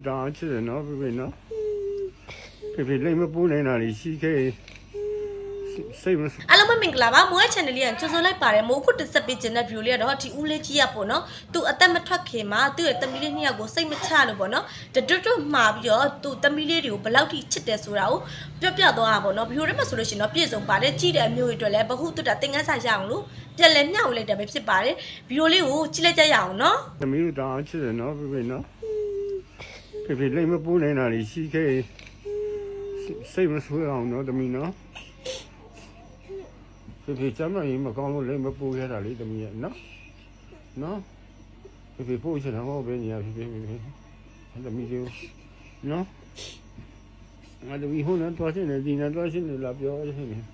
တို့တောင်းချစ်တယ်နော်ပြပြနော်ပြပြလိမ့်မပူးနေတာလေရှိခဲ့စိတ်မအားလုံးပဲမင်္ဂလာပါမိုးရဲ့ channel လေးကကြိုဆိုလိုက်ပါတယ်မိုးခုတစ်ဆက်ပေးခြင်းတဲ့ view လေးကတော့ဒီဦးလေးကြီးရပေါ့နော်သူအသက်မထွက်ခင်မှာသူ့ရဲ့သမီးလေးနှစ်ယောက်ကိုစိတ်မချလို့ပေါ့နော်တတွတ်တွတ်မှာပြီးတော့သူ့သမီးလေးတွေကိုဘယ်လောက်ထိချစ်တယ်ဆိုတာကိုပြောပြသွားတာပေါ့နော် view ထဲမှာဆိုလို့ရှိရင်တော့ပြည့်စုံပါတယ်ကြည့်တဲ့အမျိုးတွေအတွက်လည်းဘဟုတုတ္တသင်ခန်းစာရအောင်လို့ပြန်လဲမျှဝေလိုက်တယ်ပဲဖြစ်ပါတယ် view လေးကိုကြည့်လိုက်ကြရအောင်နော်သမီးတို့တောင်းချစ်တယ်နော်ပြပြနော် ပြပြလိမ့်မပူးနေတာလေရှိခဲ့စိတ်မဆိုးအောင်နော်သမီးနော်ပြပြချမ်းမရင်မကောင်းလို့လိမ့်မပူးရတာလေသမီးရဲ့နော်နော်ပြပြပို့ချင်တာဟောပဲညာပြပြပြပြသမီးတို့နော်ငါတို့ဟိုနဲ့တွားချင်တယ်ဒီနဲ့တွားချင်တယ်လာပြောချင်တယ်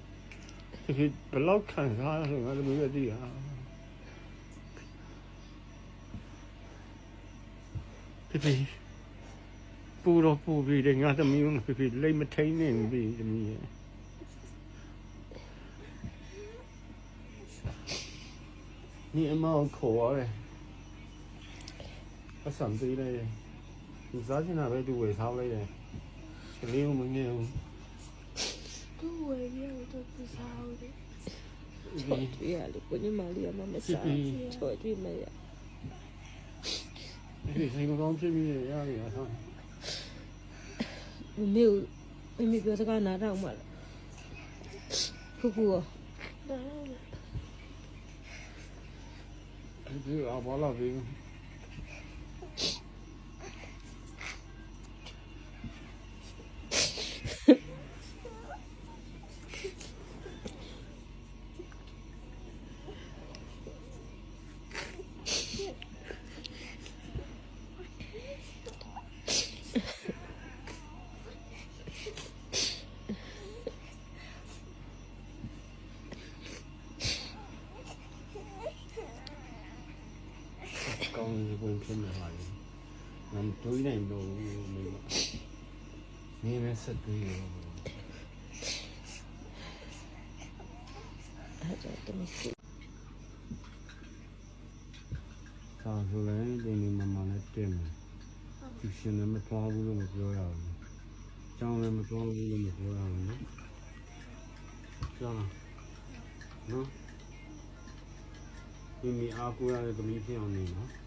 ပြပြဘယ်လောက်ခံစားရလဲငါတို့ရဲ့တည်းဟာဖေဖေ ပူတော့ပူပြီးတယ်ငါသမီးကဖေဖေလိတ်မထိန်နေပြီသမီးရဲ့你阿妈ခေါ်ရတယ်အဆံသေးတယ်သူစားချင်တာပဲသူဝယ်ထားလိုက်တယ်ကလေးကမငယ်ဘူး သူ့ဝယ်ရတော့သူစားဦးတယ် ဒီ တွေ့ရလို့ကိုညီမလေးကမမစားချော်တွေ့မရ ဖေဖေစိတ် မကောင်းဖြစ်ပြီးရရရဆောင်းမမေကိုမမေပြောစကားနားတော့မှလားဖူဖူရောဒီအဘောလာပြီ ကောင်းဝင်ဖြစ်နေပါလေ။ငါ တွေးနိုင်တော့မိမ။နေမဆက်တွေးရောအဲ့ဒါတမစီ။ဆောင်းဆိုလည်းဒီနေ့မမနဲ့တင်မယ်။သူရှင်လည်းမတော်ဘူးလို့မပြောရဘူး။ကျောင်းလည်းမတော်ဘူးလို့မပြောရဘူးနော်။ကျောင်းနော်။ဒီမီအားကိုရတဲ့သမီးဖြစ်အောင်နေနော်။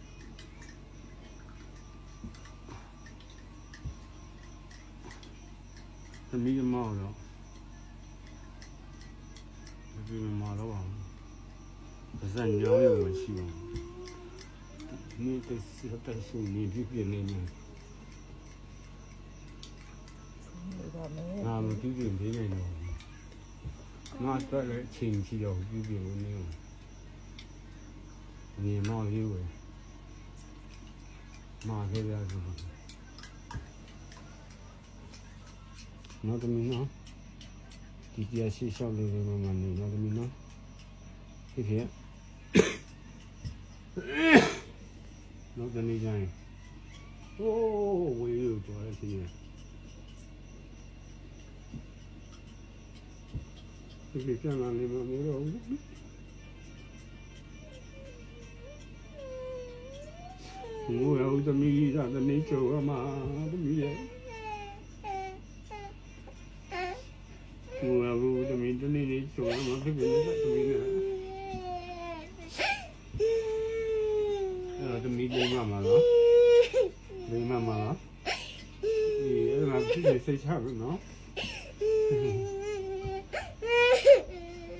သမီးမောက်တော့ဒီမမတော့အောင်ပါဇက်ညောင်းရုံမရှိဘူးဒီတစီတဲ့ဆူနေပြပြနေနေဒါမဲငါမပြပြနေနေတော့ငါတော့လည်းအချိန်ကြီးတော့ပြပြလို့နေဘူးနေမောက်ရေးဝယ်မာခဲ့ရဆို နော်တမီးနော်ဒီပြရှိရှောက်လေးလေးမှမနေနော်တမီးနော်ဖြစ်ဖြစ်နော်တမီးကြရင်โอ้ဝေးလို့ကြော်ရစီရဒီပြန်လာနေမှာမလို့ငိုရဦးသမီးကတနေ့ကြော်ရမှာသမီးရဲ့ ငိုရဦးသမီးတနေ့နေ့ကြော်ရမှာဖြစ်ဖြစ်နဲ့သမီးနဲ့အဲ့တော့သမီးလေးမမလားလေးမမလားဒီအဲ့ဒါဖြစ်နေစိတ်ချဘူးနော်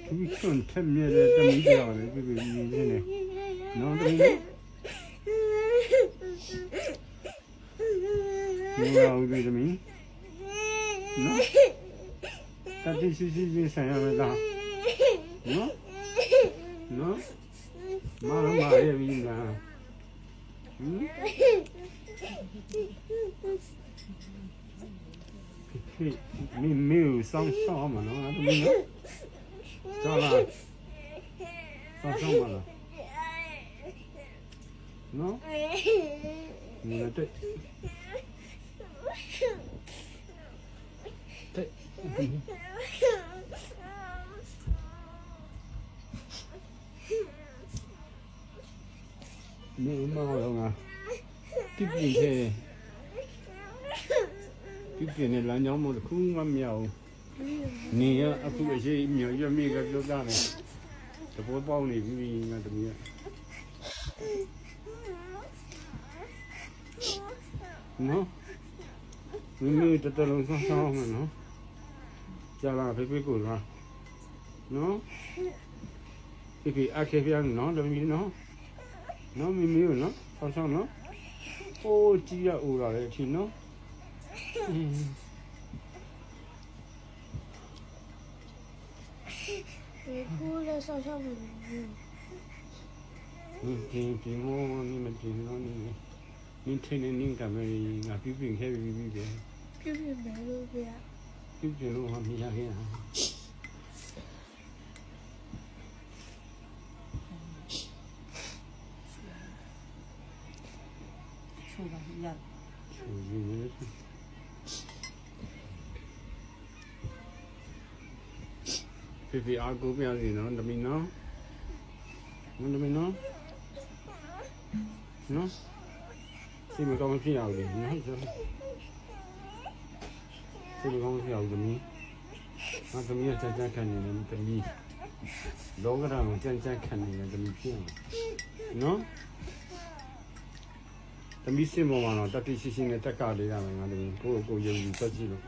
ဒီကွန်ထက်မြဲတဲ့သမီးကြော်လေပြပြမြင်နေတယ်နော်သမီးမင်းရောဦးသမီးနော် တတိရှိရှိလေးဆိုင်ရမယ်လားနော်နော်မမရပြီလားဟင်မင်းမင်းဆောင်းဆောင်းမနော်အဲ့ဒါမင်းနော်ဆောင်းလားဆောင်းဆောင်းမလားနော်မင်းတက် 你妈了啊！这边去，这边的蓝鸟毛的空啊苗，你呀，阿叔些苗要咩个就干嘞，这不包你咪那怎么样？喏，你咪这这龙上上嘛喏。 ကြာလာဖေဖေကိုလားနော်ဖေဖေအခေပြန်နော်တမီးနော်နော်မင်းမီနော်ဆောင်းဆောင်းနော်အိုးကြည့်ရအိုးလာလေအချင်းနော် 你哭了，笑笑很难 你ပြင်ပြင်ဟော你မပြင်တော့你你ထင်းနေနေကမယ်ငါပြပြင်ခဲ့ပြီပြီပဲ ပြပြ没路边， ပြပြင်လို့ဟာမရခဲ့တာချိုးပါရချူရင်းနေဖေဖေအားကိုပြစီနော်တမီနော်မတမီနော်နော်စိတ်မကောင်းဖြစ်ရဘူးလေနော် စိတ်မကောင်းဖြစ်ရဘူးတမီငါတမီကကြကြခံနေတယ်တမီလောကဓာတ်မှာကြကြခံနေတယ်တမီဖြစ်အောင်နော်သမီးစင်ပေါ်မှာတော့တတိရှိရှိနဲ့တက်ကလေးရမယ်ငါတို့ကိုယ့်ကိုယ်ယုံကြည်သက်ကြည့်လို့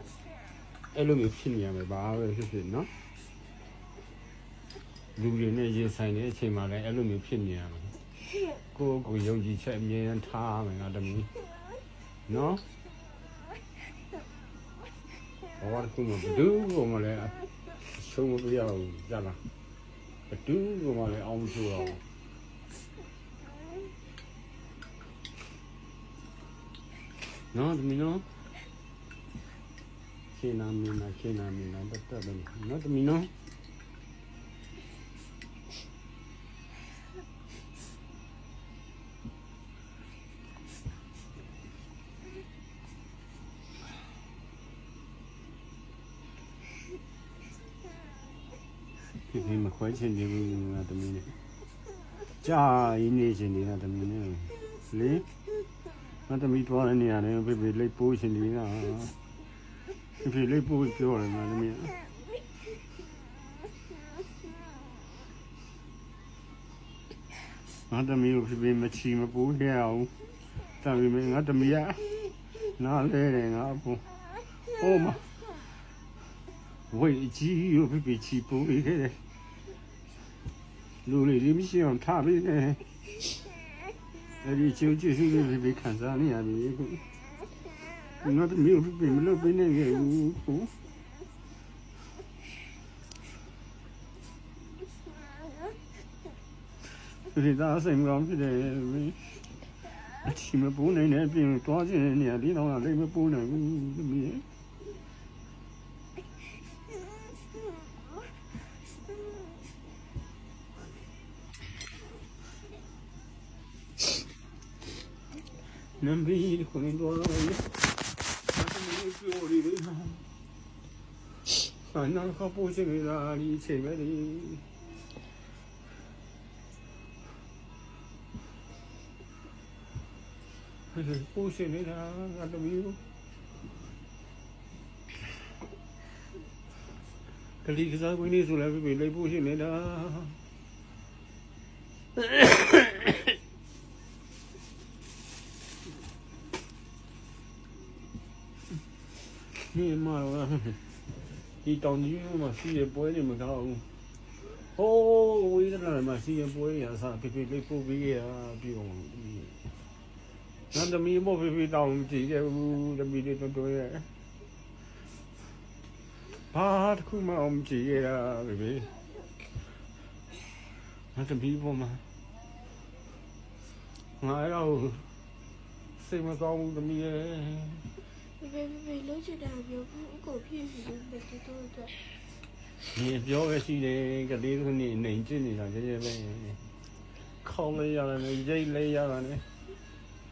အဲ့လိုမျိုးဖြစ်နေရမယ်ဘာပဲဖြစ်ဖြစ်နော်လူတွေနဲ့ရင်ဆိုင်တဲ့အချိန်မှာလည်းအဲ့လိုမျိုးဖြစ်နေရမယ်ကိုယ့်ကိုယ်ယုံကြည်ချက်အမြဲတမ်းထားရမယ်ငါသမီးနော် ဘာလို့ခုမဘဒူးကိုမလဲရှုံးမပြရဘူးကြလားဘဒူးကိုမလဲအောင်မဆိုတော့နော်တမီနော်ရှင်းနာမင်းနာရှင်းနာမင်းနာတတ်တတ်တယ်နော်တမီနော် ဒီဒီမခွဲချင်သေးဘူးငါတမီနဲ့ကြာရင်းနေချင်နေတာတမီနဲ့လေငါသမီးသွားတဲ့နေရာနဲ့ဖေဖေလိတ်ပိုးရှင်နေတာဖေဖေလိတ်ပိုးပြောတယ်ငါသမီးငါသမီးကိုဖေဖေမချီမပိုးခဲ့အောင်တမ်းပြီးငါသမီးကနားလဲတယ်ငါအဖို့ဟိုမှာဝေးကြီးကိုဖေဖေချီပိုးခဲ့တယ် လူလေးလေးမရှိအောင်ထားပြီးတယ်အဲ့ဒီချိုးချစ်စုလေးပဲခံစားနေရပြီခုငါတို့မျိုးပြမလို့ပြနေခဲ့ဘူးခုဒီသားစိတ်မကောင်းဖြစ်တယ်အချီမပူးနိုင်တဲ့အပြ င်တွားခြင်းနေရာဒီတော့လည်းမပူးနိုင်ဘူးသမီးနမ်ဘီကိုနေတော့လေဘာသမီးပြောရည်လဲအနာခပူးခြင်းလာလီချိန်ပဲဒီပူးခြင်းနေတာငါသမီးကလေးကစားဝင်နေဆိုလည်းပြလိုက်ပူးခြင်းနေတာ ဒီမှာတော့ဒီတောင်ကြီးမှာစီးရပွဲနေမကောင်းဘူးဟိုးဝေးတယ်မှာစီးရပွဲရစားပြပြလေးပို့ပြီးရပြီးတော့နန္ဒမီမောပြပြတောင်ကြည့်ခဲ့ဘူးတမီလေးတော်တော်ရဲ့ဘာတစ်ခုမှအောင်ကြည့်ရတာပြပြနန္ဒမီပေါ်မှာငါတော့စိတ်မကောင်းဘူးတမီရဲ့ ဖေဖေဖေဖေလုံးချင်တာမျိုးဘူးအကုန်ပြည့်စုံတယ်တူတူအတွက်ဒီပြောပဲရှိတယ်ကလေးကနေ့နေကျင်နေတာရဲရဲပဲခေါင်းလေးရတယ်နဲ့ရိတ်လေးရတယ်နဲ့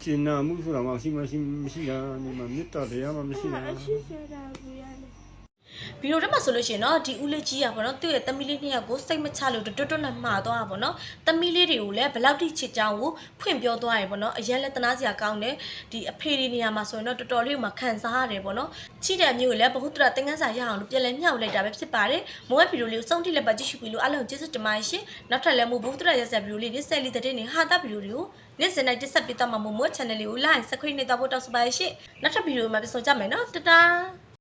ကျင်နာမှုဆိုတာမှရှိမရှိမရှိတာဒီမှာမေတ္တာတရားမှမရှိတာအရှိစရာဘူးရတယ် ဗီဒီယိုထဲမှာဆိုလို့ရှိရင်တော့ဒီဦးလေးကြီးอ่ะဗောနော်သူ့ရဲ့သမီးလေးနှစ်ယောက်ကိုစိတ်မချလို့တွတ်တွတ်နဲ့မှားသွားတာဗောနော်သမီးလေးတွေကိုလည်းဘယ်လောက်ထိချစ်ကြောင်းကိုဖွင့်ပြောသွားရဗောနော်အရင်လက်တနာစရာကောင်းတယ်ဒီအဖေဒီနေရာမှာဆိုရင်တော့တော်တော်လေးမှခံစားရတယ်ဗောနော်ချစ်တဲ့မျိုးကိုလည်းဘ ഹു တရတင်ငန်းစာရအောင်လို့ပြန်လဲမြောက်လိုက်တာပဲဖြစ်ပါတယ်မိုးဝဲဗီဒီယိုလေးကိုစောင့်ကြည့်လက်ပါကြည့်ရှုပြီးလို့အားလုံးကျေးဇူးတင်ပါတယ်ရှင်နောက်ထပ်လည်းမိုးဘ ഹു တရရဆက်ဗီဒီယိုလေးဒီဆက်လီတဲ့နေဟာတာဗီဒီယိုတွေကိုနေ့စဉ်တိုင်းတက်ဆက်ပေးတော့မှာမို့မိုး channel လေးကို like subscribe နေတော့ဖို့တောက်စပါရရှင်နောက်ထပ်ဗီဒီယိုမှာပြန်ဆောင်ကြမယ်နော်တတား